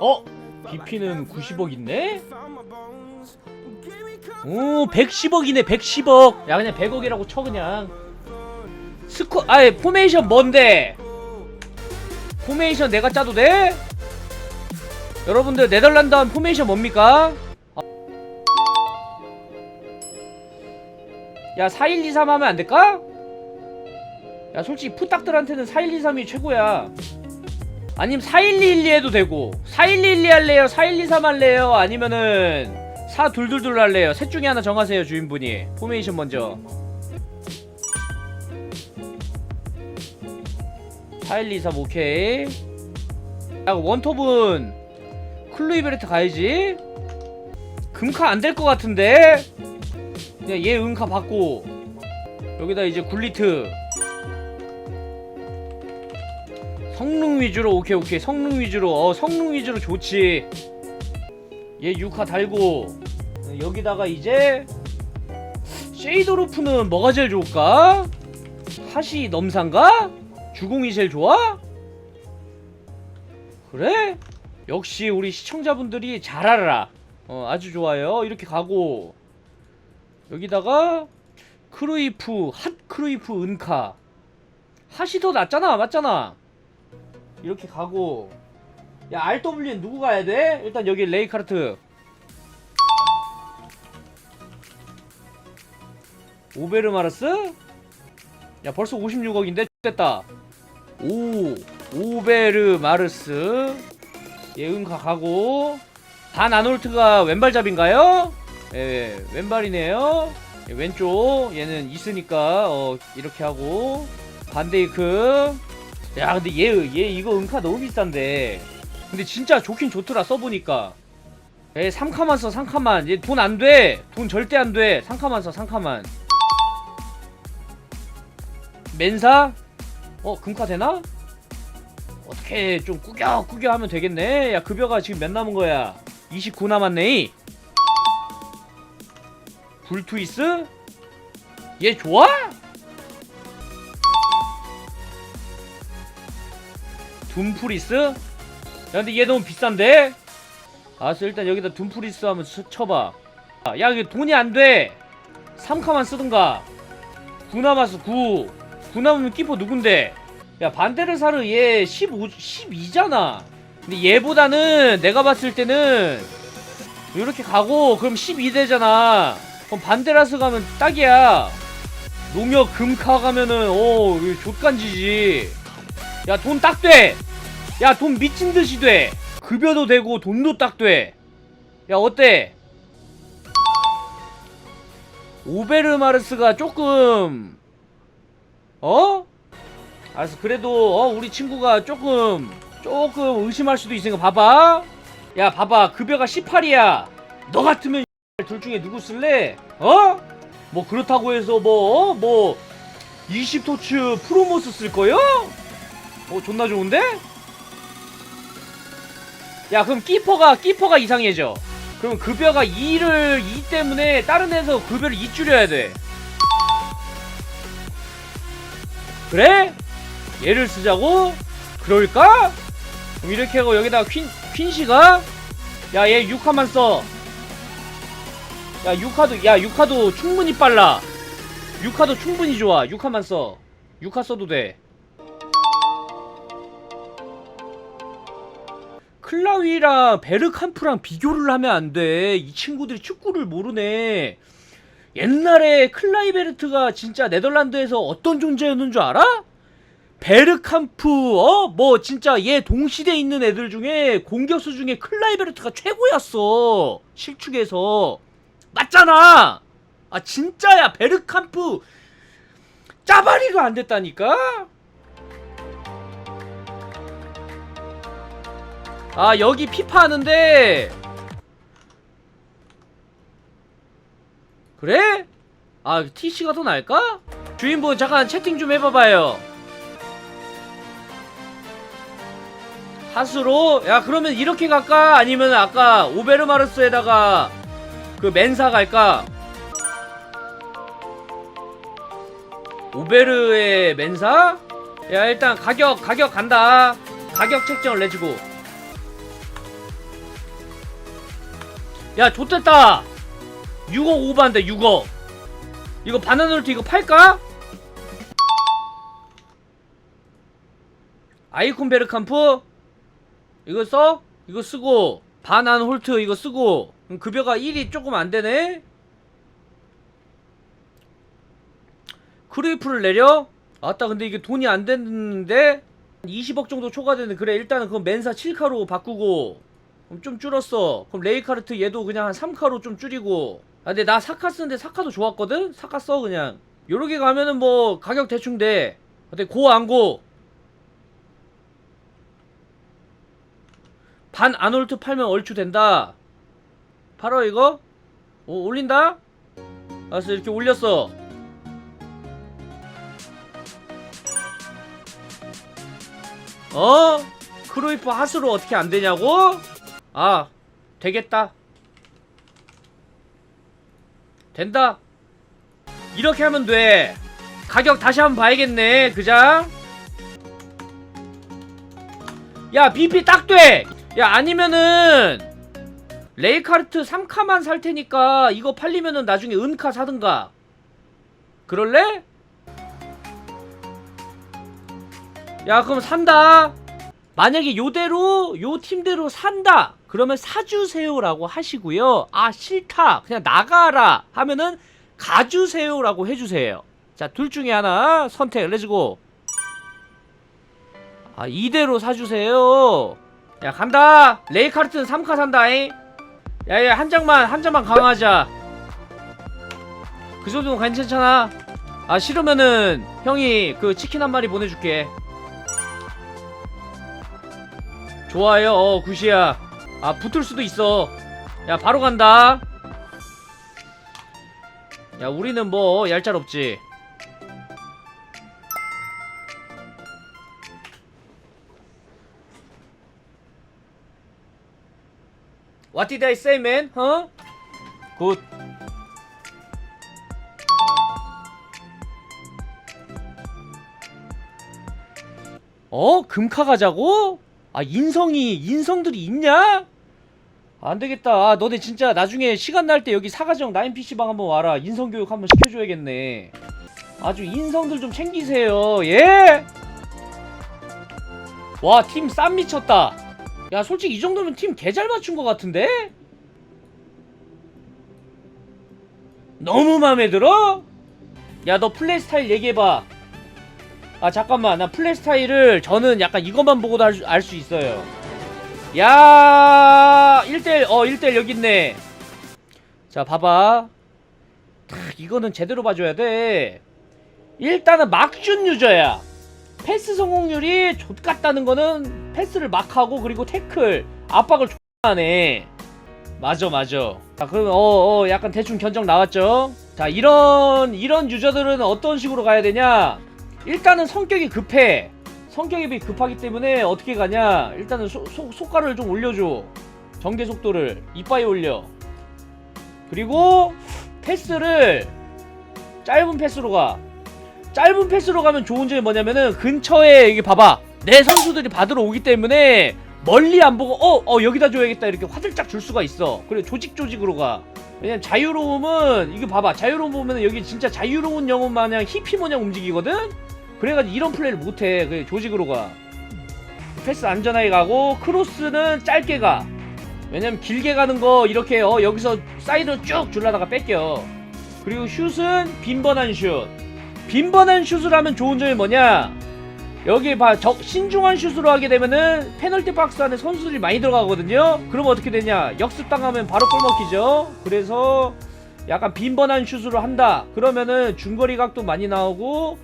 어? BP는 90억 있네? 오 110억이네 110억 야 그냥 100억이라고 쳐 그냥 스코 아예 포메이션 뭔데 포메이션 내가 짜도 돼? 여러분들 네덜란드 한 포메이션 뭡니까? 아. 야 4123 하면 안 될까? 야 솔직히 푸딱들한테는 4123이 최고야 아니면 4112 해도 되고 4112 할래요? 4123 할래요? 아니면은 4222 할래요? 셋 중에 하나 정하세요 주인분이 포메이션 먼저 4123 오케이 야 원톱은 클루이베르트 가야지 금카 안 될 것 같은데 그냥 얘 은카 받고 여기다 이제 굴리트 성능 위주로 오케이 오케이. 성능 위주로. 어 성능 위주로 좋지. 얘 6화 달고. 어, 여기다가 이제 쉐이도루프는 뭐가 제일 좋을까? 하시 넘산가? 주공이 제일 좋아? 그래? 역시 우리 시청자분들이 잘 알아 어 아주 좋아요. 이렇게 가고. 여기다가 크루이프 핫 크루이프 은카. 핫이 더 낫잖아. 맞잖아 이렇게 가고. 야 RW는 누구 가야 돼? 일단 여기 레이카르트. 오베르마르스? 야 벌써 56억인데? 됐다. 오 오베르마르스. 예은가 가고. 반 아놀트가 왼발잡인가요? 예 왼발이네요. 예, 왼쪽. 얘는 있으니까 어 이렇게 하고. 반데이크 야 근데 얘, 얘 이거 은카 너무 비싼데. 근데 진짜 좋긴 좋더라 써보니까. 에 3카만 써 3카만. 얘 돈 안돼. 돈 절대 안돼. 3카만 써 3카만. 맨사? 어 금카 되나? 어떻게 좀 꾸겨꾸겨 하면 되겠네. 야 급여가 지금 몇 남은 거야? 29 남았네. 불투이스? 얘 좋아? 둠프리스? 야 근데 얘 너무 비싼데? 알았어 일단 여기다 둠프리스 쳐- 쳐봐. 아, 야 이게 돈이 안돼. 3카만 쓰든가. 9 남았어 9 9 남으면 키퍼 누군데? 야 반데르사르 얘 15, 12잖아. 근데 얘보다는 내가 봤을 때는 이렇게 가고 그럼 12대잖아. 그럼 반데라스 가면 딱이야. 농협 금카 가면은 어 이거 족간지지 야 돈 딱 돼. 야 돈 미친 듯이 돼. 급여도 되고 돈도 딱 돼. 야 어때? 오베르마르스가 조금 어? 알았어 그래도 어 우리 친구가 조금 조금 의심할 수도 있으니까 봐봐. 야 봐봐 급여가 18이야. 너 같으면 둘 중에 누구 쓸래? 어? 뭐 그렇다고 해서 뭐 어? 뭐 20토츠 프로모스 쓸 거요? 어 존나 좋은데? 야 그럼 키퍼가 키퍼가 이상해져 그럼 급여가 2를 2 때문에 다른 애에서 급여를 2 줄여야 돼 그래? 얘를 쓰자고? 그럴까? 그럼 이렇게 하고 여기다가 퀸, 퀸시가 야 얘 6화만 써야 6화도 야 6화도 충분히 빨라 6화도 충분히 좋아 6화만 써 6화 써도 돼 클라위랑 베르캄프랑 비교를 하면 안 돼. 이 친구들이 축구를 모르네. 옛날에 클라이베르트가 진짜 네덜란드에서 어떤 존재였는 줄 알아? 베르캄프, 어? 뭐, 진짜 얘 동시대에 있는 애들 중에 공격수 중에 클라이베르트가 최고였어. 실축에서. 맞잖아! 아, 진짜야. 베르캄프. 짜바리가 안 됐다니까? 아 여기 피파 하는데 그래? 아 TC가 더 나을까? 주인분 잠깐 채팅 좀 해봐봐요 하수로? 야 그러면 이렇게 갈까? 아니면 아까 오베르마르스에다가 그 멘사 갈까? 오베르의 멘사? 야 일단 가격 가격 간다 가격 책정을 내주고 야 좋됐다 6억 오버한다 6억 이거 바나나롤트 이거 팔까? 아이콘 베르캄프 이거 써? 이거 쓰고 바난 홀트 이거 쓰고 급여가 1이 조금 안 되네? 크루이프를 내려? 아따 근데 이게 돈이 안 됐는데 20억 정도 초과되는 그래 일단은 그건 맨사 7카로 바꾸고 그럼 좀 줄었어 그럼 레이카르트 얘도 그냥 한 3카로 좀 줄이고 아 근데 나 사카 쓰는데 사카도 좋았거든? 사카 써 그냥 요렇게 가면은 뭐 가격 대충 돼 근데 고 안 고? 반 아놀트 팔면 얼추 된다 팔어 이거? 오 올린다? 알았어 이렇게 올렸어 어? 크로이프 하수로 어떻게 안 되냐고? 아, 되겠다. 된다. 이렇게 하면 돼. 가격 다시 한번 봐야겠네. 그자? 야, BP 딱 돼! 야, 아니면은, 레이카르트 3카만 살 테니까, 이거 팔리면은 나중에 은카 사든가. 그럴래? 야 그럼 산다 만약에 요대로 요 팀대로 산다 그러면 사주세요라고 하시고요. 아 싫다. 그냥 나가라 하면은 가주세요라고 해주세요. 자 둘 중에 하나 선택. 렛츠고 아 이대로 사주세요. 야 간다. 레이카르트는 3카 산다잉. 야 야 한 장만 한 장만 강화하자. 그 정도는 괜찮잖아. 아 싫으면은 형이 그 치킨 한 마리 보내줄게. 좋아요. 어 굿이야 아 붙을 수도 있어 야 바로 간다 야 우리는 뭐 얄짤 없지 What did I say man? 어? 굿 어? 금카 가자고? 아 인성이 인성들이 있냐? 안 되겠다. 아, 너네 진짜 나중에 시간 날 때 여기 사가정 9 PC방 한번 와라. 인성 교육 한번 시켜줘야겠네. 아주 인성들 좀 챙기세요. 예? 와, 팀 쌈 미쳤다. 야, 솔직히 이 정도면 팀 개 잘 맞춘 것 같은데? 너무 마음에 들어? 야, 너 플레이 스타일 얘기해봐. 아 잠깐만. 나 플레이 스타일을 저는 약간 이것만 보고도 알수 있어요. 야 1대1 어 1대1 여기 있네. 자 봐봐. 탁 이거는 제대로 봐줘야 돼. 일단은 막준 유저야. 패스 성공률이 좆같다는 거는 패스를 막 하고 그리고 태클 압박을 X하네. 맞아 맞아. 자 그러면 어어 약간 대충 견적 나왔죠? 자 이런 이런 유저들은 어떤 식으로 가야 되냐 일단은 성격이 급해. 성격이 급하기 때문에 어떻게 가냐? 일단은 소, 소, 속가를 좀 올려줘. 전개 속도를. 이빠이 올려. 그리고 패스를 짧은 패스로 가. 짧은 패스로 가면 좋은 점이 뭐냐면은 근처에 여기 봐봐. 내 선수들이 받으러 오기 때문에 멀리 안 보고 어, 어 여기다 줘야겠다. 이렇게 화들짝 줄 수가 있어. 그래 조직 조직으로 가. 왜냐면 자유로움은 이거 봐봐. 자유로움 보면은 여기 진짜 자유로운 영혼 마냥 히피 모냥 움직이거든 그래가지고 이런 플레이를 못해. 그 조직으로 가. 패스 안전하게 가고 크로스는 짧게 가. 왜냐면 길게 가는 거 이렇게 어 여기서 사이드로 쭉 줄라다가 뺏겨. 그리고 슛은 빈번한 슛. 빈번한 슛을 하면 좋은 점이 뭐냐? 여기 봐 적, 신중한 슛으로 하게 되면은 페널티 박스 안에 선수들이 많이 들어가거든요. 그러면 어떻게 되냐? 역습 당하면 바로 골 먹히죠. 그래서 약간 빈번한 슛으로 한다. 그러면은 중거리 각도 많이 나오고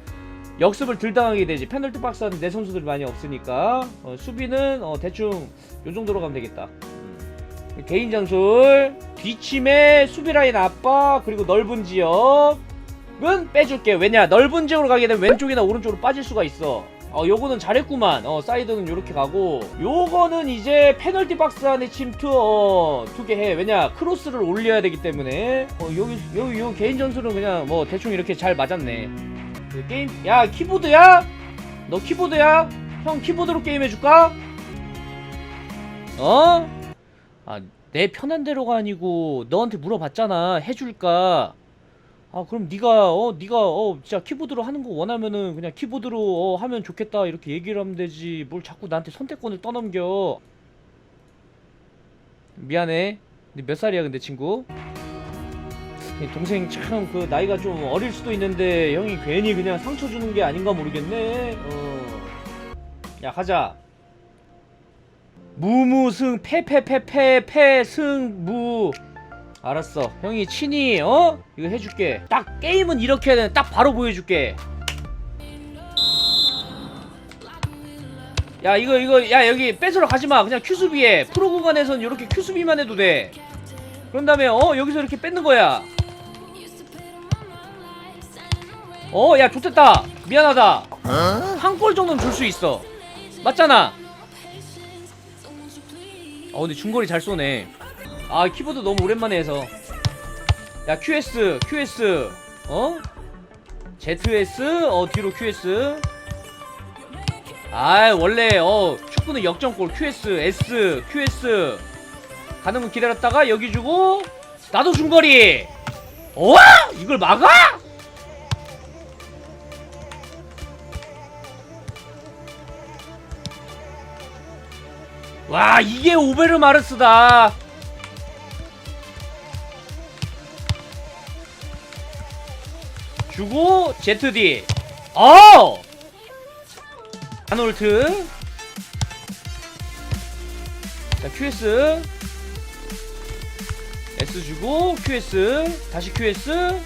역습을 덜 당하게 되지. 페널티 박스 안에 내 선수들이 많이 없으니까 어, 수비는 어, 대충 요 정도로 가면 되겠다. 음. 개인 장술 뒷침에 수비 라인 압박 그리고 넓은 지역은 빼줄게. 왜냐 넓은 지역으로 가게 되면 왼쪽이나 오른쪽으로 빠질 수가 있어. 어 요거는 잘했구만. 어 사이드는 요렇게 가고. 요거는 이제 페널티 박스 안에 침투 어두개 해. 왜냐 크로스를 올려야 되기 때문에. 어 여기 여기 요 개인 전술은 그냥 뭐 대충 이렇게 잘 맞았네 그 게임 야 키보드야? 너 키보드야? 형 키보드로 게임 해줄까? 어? 아, 내 편한 대로가 아니고 너한테 물어봤잖아. 해줄까? 아, 그럼 네가 어, 네가 어, 진짜 키보드로 하는 거 원하면은 그냥 키보드로 어, 하면 좋겠다 이렇게 얘기를 하면 되지. 뭘 자꾸 나한테 선택권을 떠넘겨? 미안해. 네몇 살이야, 근데 친구? 이 동생 참 그 나이가 좀 어릴 수도 있는데 형이 괜히 그냥 상처 주는 게 아닌가 모르겠네. 어. 야, 가자. 무무승 패패패패패승무. 알았어. 형이 친히 어? 이거 해줄게. 딱 게임은 이렇게 해야 돼. 딱 바로 보여줄게. 야 이거 이거 야 여기 뺏으러 가지마. 그냥 큐수비해 프로 구간에선 이렇게 큐수비만 해도 돼. 그런 다음에 어? 여기서 이렇게 뺏는 거야 어 야 좋됐다. 미안하다. 한 골 정도는 줄 수 있어. 맞잖아. 어 근데 중거리 잘 쏘네. 아 키보드 너무 오랜만에 해서. 야 QS QS 어? ZS? 어 뒤로 QS 아 원래 어 축구는 역전골. QS S QS 가는 거 기다렸다가 여기 주고 나도 중거리. 어? 이걸 막아? 와 이게 오베르 마르스다. 주고 ZD 어! 아놀트. 자 QS S 주고 QS 다시 QS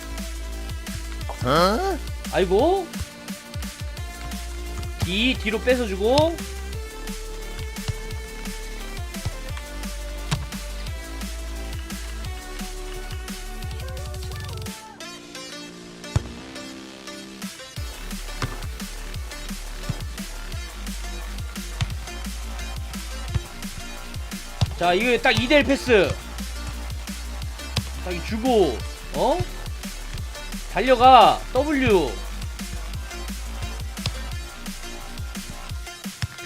아이고. D 뒤로 뺏어주고 자 이거 딱 2대1 패스. 딱 주고 어? 달려가. W.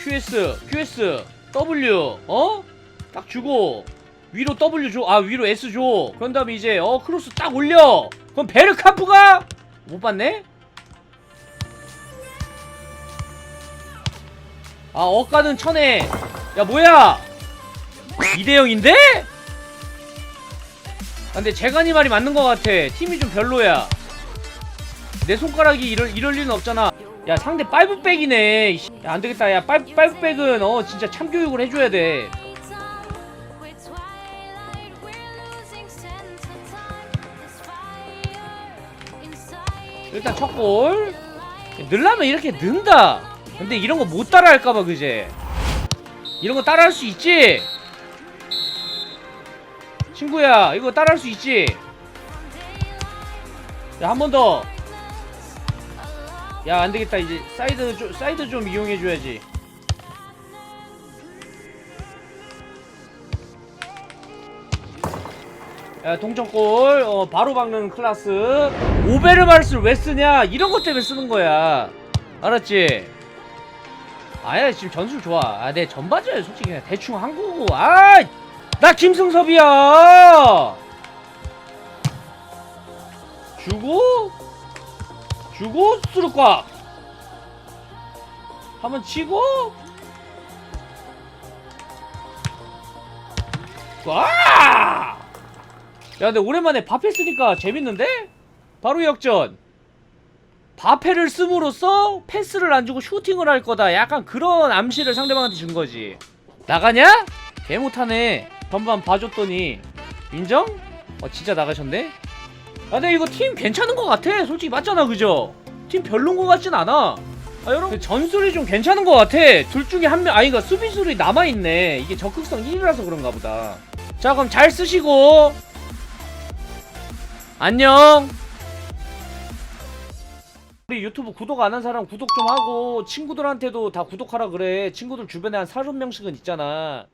QS QS W. 어? 딱 주고 위로 W 줘아 위로 S 줘. 그런 다음에 이제 어 크로스 딱 올려. 그럼 베르카프가 못 봤네? 아 어까는 천에. 야 뭐야 2대0인데? 아, 근데 재간이 말이 맞는 것 같아. 팀이 좀 별로야. 내 손가락이 이럴, 이럴 리는 없잖아. 야, 상대. 이씨. 야, 안 되겠다. 야, 파이브, 파이브백은, 어, 진짜 참교육을 해줘야 돼. 일단 첫 골. 늘라면 이렇게 는다. 근데 이런 거 못 따라 할까봐, 그제? 이런 거 따라 할 수 있지? 친구야 이거 따라할 수 있지? 야 한 번 더. 야 안되겠다 이제 사이드 좀 사이드 좀 이용해줘야지. 야 동점골 어, 바로 박는 클라스 오베르마르스를 왜 쓰냐 이런 것 때문에 쓰는 거야 알았지? 아야 지금 전술 좋아 아내 전바지야 솔직히 대충 한 거고 아 나 김승섭이야. 주고 주고 수르꽉 한번 치고. 와! 야 근데 오랜만에 바페 쓰니까 재밌는데? 바로 역전. 바페를 씀으로써 패스를 안 주고 슈팅을 할 거다. 약간 그런 암시를 상대방한테 준 거지. 나가냐? 개 못하네 전반 봐줬더니 인정? 어 진짜 나가셨네? 아 근데 이거 팀 괜찮은 것 같아. 솔직히 맞잖아 그죠? 팀 별론 것 같진 않아. 아 여러분. 전술이 좀 괜찮은 것 같아. 둘 중에 한 명 아니 이거 수비술이 남아있네. 이게 적극성 1이라서 그런가 보다. 자 그럼 잘 쓰시고. 안녕. 우리 유튜브 구독 안 한 사람 구독 좀 하고 친구들한테도 다 구독하라 그래. 친구들 주변에 한 30명씩은 있잖아